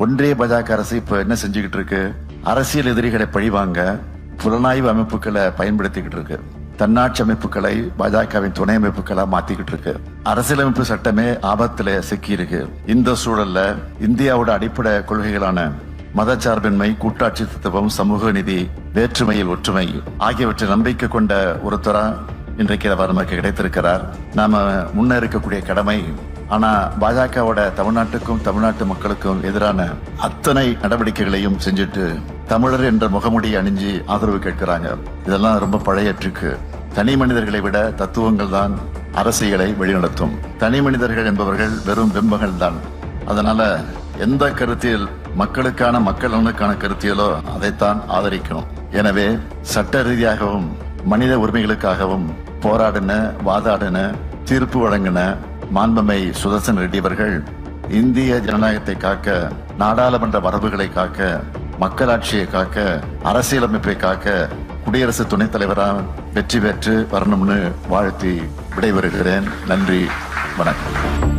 ஒன்றிய பாஜக அரசு இப்ப என்ன செஞ்சுக்கிட்டு இருக்கு? அரசியல் எதிரிகளை பழிவாங்க புலனாய்வு அமைப்புகளை பயன்படுத்திக்கிட்டு இருக்கு. தன்னாட்சி அமைப்புகளை பாஜகவின் துணை அமைப்புகளா மாத்திக்கிட்டு இருக்கு. அரசியலமைப்பு சட்டமே ஆபத்துல சிக்கி இருக்கு. இந்த சூழல்ல இந்தியாவோட அடிப்படை கொள்கைகளான மதச்சார்பின்மை கூட்டாட்சி தத்துவம் சமூக நிதி வேற்றுமையில் ஒற்றுமை ஆகியவற்றை நம்பிக்கை கொண்ட ஒருத்தரா இன்றைக்கு அவர் நமக்கு கிடைத்திருக்கிறார். நாம முன்ன இருக்கக்கூடிய கடமை ஆனா பாஜகவோட தமிழ்நாட்டுக்கும் தமிழ்நாட்டு மக்களுக்கும் எதிரான அத்தனை நடவடிக்கைகளையும் செஞ்சுட்டு தமிழர் என்ற முகமுடி அணிஞ்சு ஆதரவு கேட்கிறாங்க. இதெல்லாம் ரொம்ப பழைய ட்ரிக்கு. தனி மனிதர்களை விட தத்துவங்கள் தான் அரசியலை வழிநடத்தும். தனி மனிதர்கள் என்பவர்கள் வெறும் பிம்பங்கள் தான். அதனால எந்த கருத்தியல் மக்களுக்கான மக்கள் நலனுக்கான கருத்தியலோ அதைத்தான் ஆதரிக்கணும். எனவே சட்ட ரீதியாகவும் மனித உரிமைகளுக்காகவும் போராடின வாதாடின தீர்ப்பு வழங்கின மாண்பமை சுதர்சன் ரெட்டி அவர்கள் இந்திய ஜனநாயகத்தை காக்க நாடாளுமன்ற மரபுகளை காக்க மக்களாட்சியை காக்க அரசியலமைப்பை காக்க குடியரசு துணைத் தலைவராக வெற்றி பெற்று வரணும்னு வாழ்த்தி விடைபெறுகிறேன். நன்றி வணக்கம்.